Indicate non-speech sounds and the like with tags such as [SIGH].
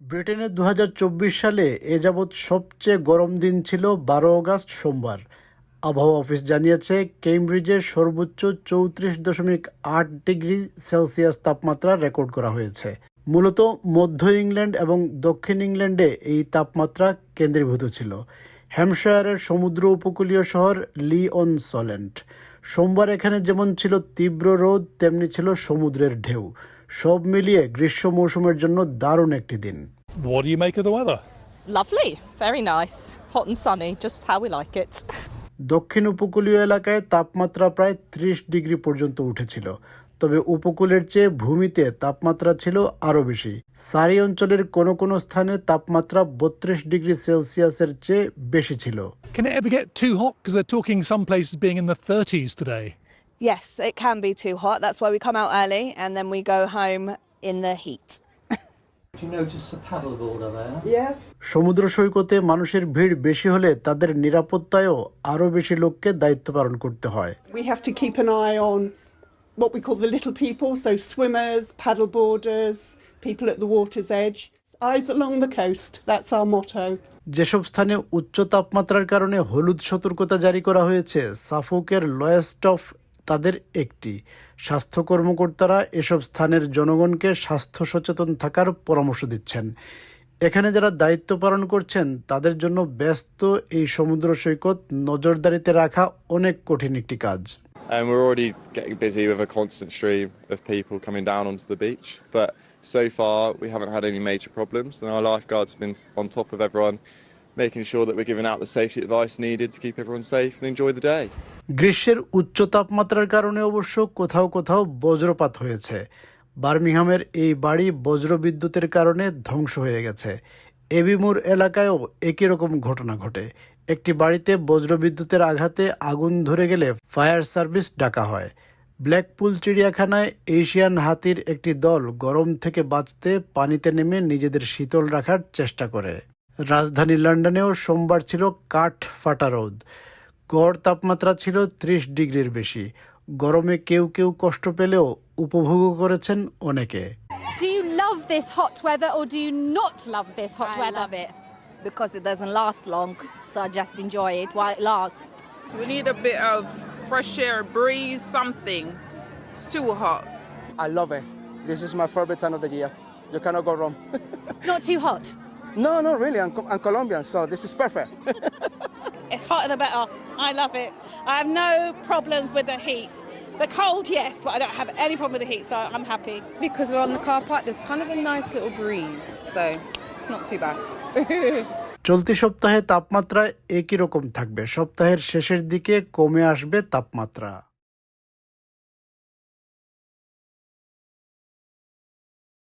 ব্রিটেনে দু হাজার চব্বিশ সালে এ যাবৎ সবচেয়ে গরম দিন ছিল বারো আগস্ট সোমবার। আবহাওয়া অফিস জানিয়েছে, কেমব্রিজে সর্বোচ্চ চৌত্রিশ দশমিক আট ডিগ্রি সেলসিয়াস তাপমাত্রা রেকর্ড করা হয়েছে। মূলত মধ্য ইংল্যান্ড এবং দক্ষিণ ইংল্যান্ডে এই তাপমাত্রা কেন্দ্রীভূত ছিল। হ্যামশায়ারের সমুদ্র উপকূলীয় শহর লি অন সলেন্ট সোমবার এখানে যেমন ছিল তীব্র রোদ তেমনি ছিল সমুদ্রের ঢেউ সব মিলিয়ে গ্রীষ্ম মৌসুমের জন্য দারুণ একটি দিন What do you make of the weather? Lovely, very nice. Hot and sunny, just how we like it. দক্ষিণ উপকূলীয় এলাকায় তাপমাত্রা প্রায় ত্রিশ ডিগ্রি পর্যন্ত উঠেছিল তবে উপকূলের চেয়ে ভূমিতে তাপমাত্রা ছিল আরও বেশি সারি অঞ্চলের কোনো কোনো স্থানে তাপমাত্রা বত্রিশ ডিগ্রি সেলসিয়াসের চেয়ে বেশি ছিল Can it ever get too hot? Because they're talking some places being in the 30s today. Yes, it can be too hot. That's why we come out early and then we go home in the heat. Do you notice the paddleboard over there? Yes. সমুদ্র সৈকতে মানুষের ভিড় বেশি হলে তাদের নিরাপত্তায়ও আরও বেশি লোককে দায়িত্ব পালন করতে হয় what we call the little people, so swimmers, paddleboarders, people at the water's edge. Eyes along the coast, that's our motto. যেসব স্থানে উচ্চ তাপমাত্রার কারণে হলুদ সতর্কতা জারি করা হয়েছে সাফোকের লয়েস্ট অফ তাদের একটি স্বাস্থ্য কর্মকর্তারা এসব স্থানের জনগণকে স্বাস্থ্য সচেতন থাকার পরামর্শ দিচ্ছেন এখানে যারা দায়িত্ব পালন করছেন তাদের জন্য ব্যস্ত এই সমুদ্র সৈকত নজরদারিতে রাখা অনেক কঠিন একটি কাজ And we're already getting busy with a constant stream of people coming down onto the beach. But so far, we haven't had any major problems, and our lifeguards have been on top of everyone, making sure that we're giving out the safety advice needed to keep everyone safe and enjoy the day. গ্রীষ্মের উচ্চ তাপমাত্রার কারণে অবশ্য কোথাও কোথাও বজ্রপাত হয়েছে বার্মিংহামের এই বাড়ি বজ্রবিদ্যুতের কারণে ধ্বংস হয়ে গেছে এবিমুর এলাকায়ও একই রকম ঘটনা ঘটে একটি বাড়িতে বজ্রবিদ্যুতের আঘাতে আগুন ধরে গেলে ফায়ার সার্ভিস ডাকা হয়। ব্ল্যাকপুল চিড়িয়াখানায় এশিয়ান হাতির একটি দল গরম থেকে বাঁচতে পানিতে নেমে নিজেদের শীতল রাখার চেষ্টা করে। রাজধানী লন্ডনেও সোমবার ছিল কাঠ ফাটা রোদ। গড় তাপমাত্রা ছিল ত্রিশ ডিগ্রির বেশি। গরমে কেউ কেউ কষ্ট পেলেও উপভোগও করেছেন অনেকে। Do you love this hot weather or do you not love this hot I weather? love it because it doesn't last long, so I just enjoy it while it lasts. We need a bit of fresh air, breeze, something. It's too hot. I love it. This is my favorite time of the year. You cannot go wrong. [LAUGHS] It's not too hot. no, no, really. I'm, I'm Colombian, so this is perfect. [LAUGHS] it's hotter the better. I love it. I have no problems with the heat. The cold, yes, but I don't have any problem with the heat, so I'm happy. Because we're on the car park, there's kind of a nice little breeze, so it's not too bad. চলতি সপ্তাহে তাপমাত্রা একই রকম থাকবে সপ্তাহের শেষের দিকে কমে আসবে তাপমাত্রা